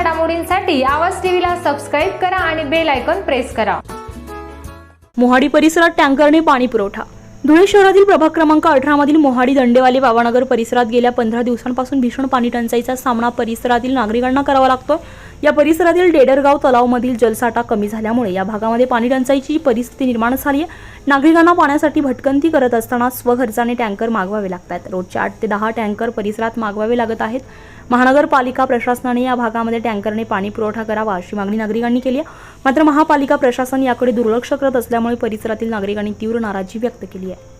घडामोडींसाठी आवाज टीव्हीला सबस्क्राईब करा आणि बेल आयकॉन प्रेस करा. मोहाडी परिसरात टँकरने पाणी पुरवठा. धुळे शहरातील प्रभाग क्रमांक अठरा मधील मोहाडी दंडेवाले बाबानगर परिसरात गेल्या पंधरा दिवसांपासून भीषण पाणी टंचाईचा सामना परिसरातील नागरिकांना करावा लागतो या परिसरातील डेडरगाव तलावमधील जलसाठा कमी झाल्यामुळे या भागामध्ये पाणी टंचाईची परिस्थिती निर्माण झाली आहे. नागरिकांना पाण्यासाठी भटकंती करत असताना स्वखर्चाने टँकर मागवावे लागतात. रोजचे आठ ते दहा टँकर परिसरात मागवावे लागत आहेत. महानगरपालिका प्रशासनाने या भागामध्ये टँकरने पाणी पुरवठा करावा अशी मागणी नागरिकांनी केली आहे. मात्र महापालिका प्रशासन याकडे दुर्लक्ष करत असल्यामुळे परिसरातील नागरिकांनी तीव्र नाराजी व्यक्त केली आहे.